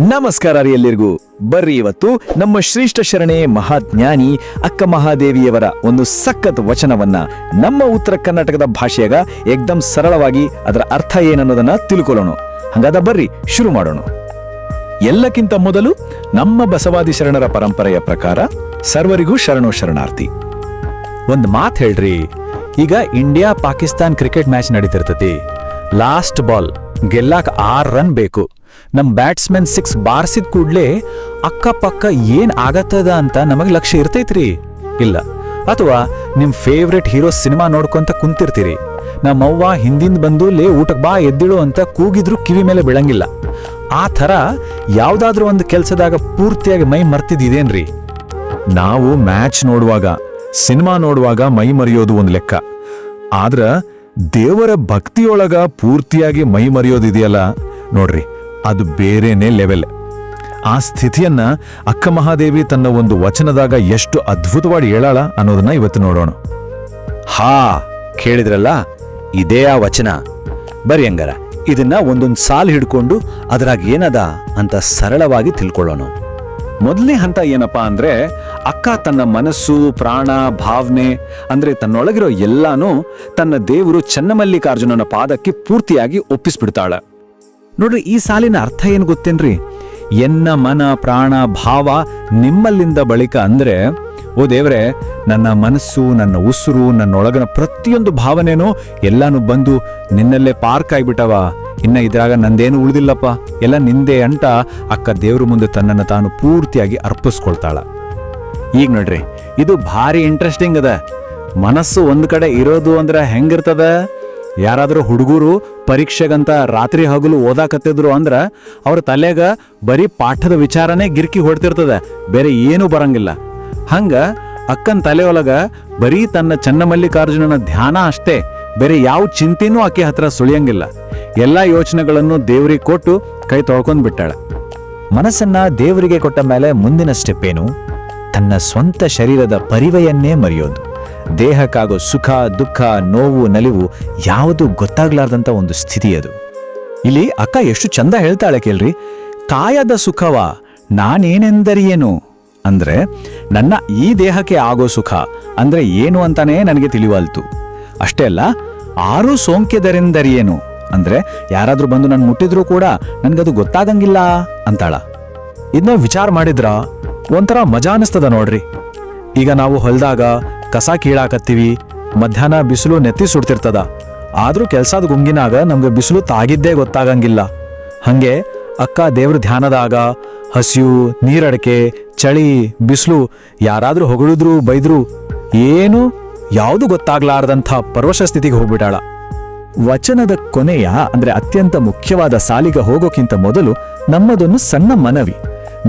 ನಮಸ್ಕಾರ ರೀ ಎಲ್ಲರಿಗೂ ಬರ್ರಿ ಇವತ್ತು ನಮ್ಮ ಶ್ರೇಷ್ಠ ಶರಣೆ ಮಹಾಜ್ಞಾನಿ ಅಕ್ಕ ಮಹಾದೇವಿಯವರ ಒಂದು ಸಖತ್ ವಚನವನ್ನ ನಮ್ಮ ಉತ್ತರ ಕರ್ನಾಟಕದ ಭಾಷೆಯಾಗ ಏಕ್ದಮ್ ಸರಳವಾಗಿ ಅದರ ಅರ್ಥ ಏನನ್ನೋದನ್ನ ತಿಳ್ಕೊಳ್ಳೋಣ. ಹಂಗಾದ ಬರ್ರಿ ಶುರು ಮಾಡೋಣ. ಎಲ್ಲಕ್ಕಿಂತ ಮೊದಲು ನಮ್ಮ ಬಸವಾದಿ ಶರಣರ ಪರಂಪರೆಯ ಪ್ರಕಾರ ಸರ್ವರಿಗೂ ಶರಣೋ ಶರಣಾರ್ಥಿ. ಒಂದು ಮಾತು ಹೇಳ್ರಿ. ಈಗ ಇಂಡಿಯಾ ಪಾಕಿಸ್ತಾನ್ ಕ್ರಿಕೆಟ್ ಮ್ಯಾಚ್ ನಡೀತಿರ್ತತಿ. ಲಾಸ್ಟ್ ಬಾಲ್ ಗೆಲ್ಲಾಕ್ ಆರ್ ರನ್ ಬೇಕು. ನಮ್ ಬ್ಯಾಟ್ಸ್ಮನ್ ಸಿಕ್ಸ್ ಬಾರಿಸಿದ ಕೂಡಲೇ ಅಕ್ಕಪಕ್ಕ ಏನ್ ಆಗತ್ತದ ಅಂತ ನಮಗೆ ಲಕ್ಷ್ಯ ಇರ್ತೈತ್ರಿ. ಇಲ್ಲ, ಅಥವಾ ನಿಮ್ಮ ಫೇವ್ರೆಟ್ ಹೀರೋ ಸಿನಿಮಾ ನೋಡ್ಕೊಂತ ಕುಂತಿರ್ತೀರಿ. ನಮ್ಮವ್ವ ಹಿಂದಿಂದ ಬಂದು ಲೇ ಊಟಕ್ಕೆ ಬಾ ಎದ್ದಿಳು ಅಂತ ಕೂಗಿದ್ರು ಕಿವಿ ಮೇಲೆ ಬೀಳಂಗಿಲ್ಲ. ಆ ಥರ ಯಾವುದಾದ್ರೂ ಒಂದು ಕೆಲಸದಾಗ ಪೂರ್ತಿಯಾಗಿ ಮೈ ಮರ್ತಿದ್ದೇನ್ರಿ ನಾವು ಮ್ಯಾಚ್ ನೋಡುವಾಗ, ಸಿನಿಮಾ ನೋಡುವಾಗ ಮೈ ಮರೆಯೋದು ಒಂದು ಲೆಕ್ಕ. ಆದ್ರ ದೇವರ ಭಕ್ತಿಯೊಳಗ ಪೂರ್ತಿಯಾಗಿ ಮೈ ಮರೆಯೋದಿದೆಯಲ್ಲ, ನೋಡ್ರಿ. ಅದು ಬೇರೆನೇ ಲೆವೆಲ್. ಆ ಸ್ಥಿತಿಯನ್ನ ಅಕ್ಕ ಮಹಾದೇವಿ ತನ್ನ ಒಂದು ವಚನದಾಗ ಎಷ್ಟು ಅದ್ಭುತವಾಗಿ ಹೇಳಾಳ ಅನ್ನೋದನ್ನ ಇವತ್ತು ನೋಡೋಣ. ಹಾ, ಕೇಳಿದ್ರಲ್ಲ, ಇದೇ ಆ ವಚನ. ಬರಿ ಹಂಗಾರ, ಇದನ್ನ ಒಂದೊಂದು ಸಾಲು ಹಿಡ್ಕೊಂಡು ಅದ್ರಾಗ ಏನದ ಅಂತ ಸರಳವಾಗಿ ತಿಳ್ಕೊಳ್ಳೋಣ. ಮೊದಲನೇ ಹಂತ ಏನಪ್ಪಾ ಅಂದ್ರೆ, ಅಕ್ಕ ತನ್ನ ಮನಸ್ಸು, ಪ್ರಾಣ, ಭಾವನೆ, ಅಂದ್ರೆ ತನ್ನೊಳಗಿರೋ ಎಲ್ಲಾನು ತನ್ನ ದೇವರು ಚನ್ನಮಲ್ಲಿಕಾರ್ಜುನನ ಪಾದಕ್ಕೆ ಪೂರ್ತಿಯಾಗಿ ಒಪ್ಪಿಸ್ಬಿಡ್ತಾಳ. ನೋಡ್ರಿ, ಈ ಸಾಲಿನ ಅರ್ಥ ಏನು ಗೊತ್ತೇನ್ರಿ? ಎನ್ನ, ಮನ, ಪ್ರಾಣ, ಭಾವ ನಿಮ್ಮಲ್ಲಿಂದ ಬಳಿಕ ಅಂದ್ರೆ, ಓ ದೇವ್ರೆ, ನನ್ನ ಮನಸ್ಸು, ನನ್ನ ಉಸಿರು, ನನ್ನೊಳಗನ ಪ್ರತಿಯೊಂದು ಭಾವನೆನೂ ಎಲ್ಲಾನು ಬಂದು ನಿನ್ನಲ್ಲೇ ಪಾರ್ಕ್ ಆಗಿಬಿಟ್ಟವ. ಇನ್ನ ಇದ್ರಾಗ ನಂದೇನು ಉಳಿದಿಲ್ಲಪ್ಪ. ಎಲ್ಲ ನಿಂದೆ ಅಂಟ ಅಕ್ಕ ದೇವ್ರ ಮುಂದೆ ತನ್ನನ್ನು ತಾನು ಪೂರ್ತಿಯಾಗಿ ಅರ್ಪಿಸ್ಕೊಳ್ತಾಳ. ಈಗ ನೋಡ್ರಿ, ಇದು ಭಾರಿ ಇಂಟ್ರೆಸ್ಟಿಂಗ್ ಅದ. ಮನಸ್ಸು ಒಂದು ಕಡೆ ಇರೋದು ಅಂದ್ರೆ ಹೆಂಗಿರ್ತದ? ಯಾರಾದ್ರೂ ಹುಡುಗರು ಪರೀಕ್ಷೆಗಂತ ರಾತ್ರಿ ಹಗಲು ಓದಾಕತ್ತಿದ್ರು ಅಂದ್ರ ಅವ್ರ ತಲೆಗ ಬರೀ ಪಾಠದ ವಿಚಾರನೇ ಗಿರ್ಕಿ ಹೊಡ್ತಿರ್ತದ, ಬೇರೆ ಏನೂ ಬರಂಗಿಲ್ಲ. ಹಂಗ ಅಕ್ಕನ ತಲೆಯೊಳಗ ಬರೀ ತನ್ನ ಚನ್ನಮಲ್ಲಿಕಾರ್ಜುನನ ಧ್ಯಾನ ಅಷ್ಟೇ, ಬೇರೆ ಯಾವ ಚಿಂತೆನೂ ಆಕೆ ಹತ್ರ ಸುಳಿಯಂಗಿಲ್ಲ. ಎಲ್ಲಾ ಯೋಚನೆಗಳನ್ನು ದೇವ್ರಿಗೆ ಕೊಟ್ಟು ಕೈ ತೊಳ್ಕೊಂಡ್ ಬಿಟ್ಟಾಳ. ಮನಸ್ಸನ್ನ ದೇವರಿಗೆ ಕೊಟ್ಟ ಮೇಲೆ ಮುಂದಿನ ಸ್ಟೆಪ್ ಏನು? ತನ್ನ ಸ್ವಂತ ಶರೀರದ ಪರಿವೆಯನ್ನೇ ಮರೆಯೋದು. ದೇಹಕ್ಕಾಗೋ ಸುಖ, ದುಃಖ, ನೋವು, ನಲಿವು ಯಾವುದು ಗೊತ್ತಾಗ್ಲಾರ್ದಂತ ಒಂದು ಸ್ಥಿತಿ ಅದು. ಇಲ್ಲಿ ಅಕ್ಕ ಎಷ್ಟು ಚಂದ ಹೇಳ್ತಾಳೆ ಕೇಳ್ರಿ ಕಾಯದ ಸುಖವ ನಾನೇನೆಂದರಿಯೇನು? ಅಂದ್ರೆ, ನನ್ನ ಈ ದೇಹಕ್ಕೆ ಆಗೋ ಸುಖ ಅಂದ್ರೆ ಏನು ಅಂತಾನೇ ನನಗೆ ತಿಳಿವಲ್ತು. ಅಷ್ಟೇ ಅಲ್ಲ, ಆರು ಸೋಂಕ್ಯದರೆಂದರಿಯೇನು ಅಂದ್ರೆ, ಯಾರಾದ್ರೂ ಬಂದು ನನ್ ಮುಟ್ಟಿದ್ರೂ ಕೂಡ ನನಗದು ಗೊತ್ತಾಗಂಗಿಲ್ಲ ಅಂತಾಳ. ಇದನ್ನ ವಿಚಾರ ಮಾಡಿದ್ರ? ಒಂಥರ ಮಜಾ ಅನಿಸ್ತದ ನೋಡ್ರಿ. ಈಗ ನಾವು ಹೊಲ್ದಾಗ ಕಸ ಕೀಳಾಕತ್ತೀವಿ. ಮಧ್ಯಾಹ್ನ ಬಿಸಿಲು ನೆತ್ತಿ ಸುಡ್ತಿರ್ತದ. ಆದ್ರೂ ಕೆಲಸದ ಗುಂಗಿನಾಗ ನಮ್ಗೆ ಬಿಸಿಲು ತಾಗಿದ್ದೇ ಗೊತ್ತಾಗಂಗಿಲ್ಲ. ಹಂಗೆ ಅಕ್ಕ ದೇವ್ರ ಧ್ಯಾನದಾಗ ಹಸಿವು, ನೀರಡಕೆ, ಚಳಿ, ಬಿಸಿಲು ಯಾರಾದ್ರೂ ಹೊಗಳಿದ್ರು, ಬೈದ್ರು ಏನು ಯಾವುದು ಗೊತ್ತಾಗ್ಲಾರ್ದಂಥ ಪರ್ವಶ ಸ್ಥಿತಿಗೆ ಹೋಗ್ಬಿಟ್ಟಾಳ. ವಚನದ ಕೊನೆಯ ಅಂದ್ರೆ ಅತ್ಯಂತ ಮುಖ್ಯವಾದ ಸಾಲಿಗೆ ಹೋಗೋಕ್ಕಿಂತ ಮೊದಲು ನಮ್ಮದೊಂದು ಸಣ್ಣ ಮನವಿ.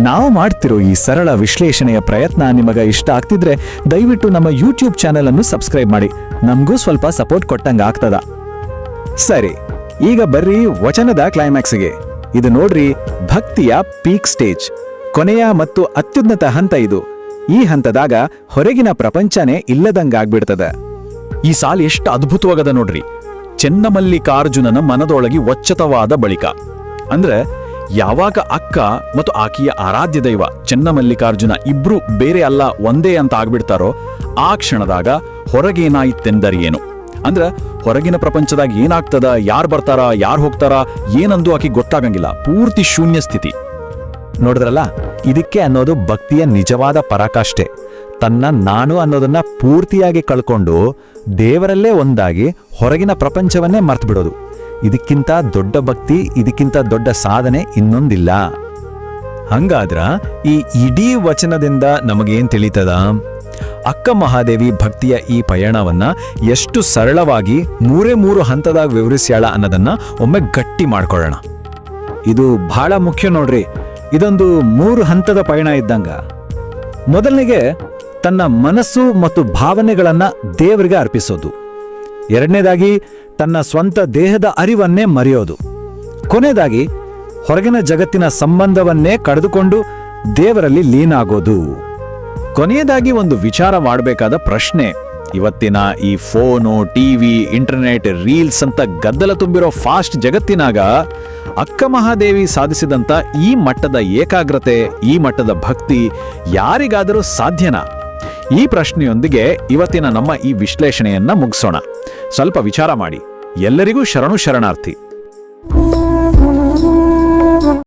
ನಾವು ಮಾಡ್ತಿರೋ ಈ ಸರಳ ವಿಶ್ಲೇಷಣೆಯ ಪ್ರಯತ್ನ ನಿಮಗೆ ಇಷ್ಟ ಆಗ್ತಿದ್ರೆ ದಯವಿಟ್ಟು ನಮ್ಮ ಯೂಟ್ಯೂಬ್ ಚಾನೆಲ್ ಅನ್ನು ಸಬ್ಸ್ಕ್ರೈಬ್ ಮಾಡಿ. ನಮಗೂ ಸ್ವಲ್ಪ ಸಪೋರ್ಟ್ ಕೊಟ್ಟಂಗ ಆಗ್ತದ. ಸರಿ, ಈಗ ಬರ್ರಿ ವಚನದ ಕ್ಲೈಮ್ಯಾಕ್ಸ್ಗೆ ಇದು ನೋಡ್ರಿ, ಭಕ್ತಿಯ ಪೀಕ್ ಸ್ಟೇಜ್ ಕೊನೆಯ ಮತ್ತು ಅತ್ಯುನ್ನತ ಹಂತ ಇದು. ಈ ಹಂತದಾಗ ಹೊರಗಿನ ಪ್ರಪಂಚನೇ ಇಲ್ಲದಂಗಾಗ್ಬಿಡ್ತದ ಈ ಸಾಲ್ ಎಷ್ಟು ಅದ್ಭುತವಾಗದ ನೋಡ್ರಿ. ಚೆನ್ನಮಲ್ಲಿಕಾರ್ಜುನನ ಮನದೊಳಗಿ ಒಚ್ಚತವಾದ ಬಳಿಕ. ಅಂದ್ರೆ ಯಾವಾಗ ಅಕ್ಕ ಮತ್ತು ಆಕೆಯ ಆರಾಧ್ಯ ದೈವ ಚನ್ನಮಲ್ಲಿಕಾರ್ಜುನ ಇಬ್ರು ಬೇರೆ ಅಲ್ಲ, ಒಂದೇ ಅಂತ ಆಗ್ಬಿಡ್ತಾರೋ, ಆ ಕ್ಷಣದಾಗ ಹೊರಗೇನಾಯಿತೆಂದರೇನು ಅಂದ್ರ ಹೊರಗಿನ ಪ್ರಪಂಚದಾಗ ಏನಾಗ್ತದ, ಯಾರು ಬರ್ತಾರ, ಯಾರು ಹೋಗ್ತಾರ, ಏನಂದು ಆಕೆ ಗೊತ್ತಾಗಂಗಿಲ್ಲ. ಪೂರ್ತಿ ಶೂನ್ಯ ಸ್ಥಿತಿ. ನೋಡಿದ್ರಲ್ಲ, ಇದಕ್ಕೆ ಅನ್ನೋದು ಭಕ್ತಿಯ ನಿಜವಾದ ಪರಾಕಾಷ್ಠೆ. ತನ್ನ ನಾನು ಅನ್ನೋದನ್ನ ಪೂರ್ತಿಯಾಗಿ ಕಳ್ಕೊಂಡು ದೇವರಲ್ಲೇ ಒಂದಾಗಿ ಹೊರಗಿನ ಪ್ರಪಂಚವನ್ನೇ ಮರ್ತು ಬಿಡೋದು ಇದಕ್ಕಿಂತ ದೊಡ್ಡ ಭಕ್ತಿ, ಇದಕ್ಕಿಂತ ದೊಡ್ಡ ಸಾಧನೆ ಇನ್ನೊಂದಿಲ್ಲ. ಹಂಗಾದ್ರ ಈ ಇಡೀ ವಚನದಿಂದ ನಮಗೇನ್ ತಿಳಿತದ? ಅಕ್ಕ ಮಹಾದೇವಿ ಭಕ್ತಿಯ ಈ ಪಯಣವನ್ನ ಎಷ್ಟು ಸರಳವಾಗಿ ಮೂರೇ ಮೂರು ಹಂತದಾಗ ವಿವರಿಸ್ಯಾಳ ಅನ್ನೋದನ್ನ ಒಮ್ಮೆ ಗಟ್ಟಿ ಮಾಡ್ಕೊಳ್ಳೋಣ. ಇದು ಬಹಳ ಮುಖ್ಯ ನೋಡ್ರಿ. ಇದೊಂದು ಮೂರು ಹಂತದ ಪಯಣ ಇದ್ದಂಗ. ಮೊದಲನಿಗೆ ತನ್ನ ಮನಸ್ಸು ಮತ್ತು ಭಾವನೆಗಳನ್ನ ದೇವರಿಗೆ ಅರ್ಪಿಸೋದು. ಎರಡನೇದಾಗಿ ತನ್ನ ಸ್ವಂತ ದೇಹದ ಅರಿವನ್ನೇ ಮರೆಯೋದು. ಕೊನೆಯದಾಗಿ, ಹೊರಗಿನ ಜಗತ್ತಿನ ಸಂಬಂಧವನ್ನೇ ಕಳೆದುಕೊಂಡು ದೇವರಲ್ಲಿ ಲೀನಾಗೋದು. ಕೊನೆಯದಾಗಿ ಒಂದು ವಿಚಾರ ಮಾಡಬೇಕಾದ ಪ್ರಶ್ನೆ, ಇವತ್ತಿನ ಈ ಫೋನು ಟಿವಿ ಇಂಟರ್ನೆಟ್, ರೀಲ್ಸ್ ಅಂತ ಗದ್ದಲ ತುಂಬಿರೋ ಫಾಸ್ಟ್ ಜಗತ್ತಿನಾಗ ಅಕ್ಕ ಮಹಾದೇವಿ ಸಾಧಿಸಿದಂಥ ಈ ಮಟ್ಟದ ಏಕಾಗ್ರತೆ, ಈ ಮಟ್ಟದ ಭಕ್ತಿ ಯಾರಿಗಾದರೂ ಸಾಧ್ಯನಾ? ಈ ಪ್ರಶ್ನೆಯೊಂದಿಗೆ ಇವತ್ತಿನ ನಮ್ಮ ಈ ವಿಶ್ಲೇಷಣೆಯನ್ನ ಮುಗಿಸೋಣ. ಸ್ವಲ್ಪ ವಿಚಾರ ಮಾಡಿ. ಎಲ್ಲರಿಗೂ ಶರಣು ಶರಣಾರ್ಥಿ.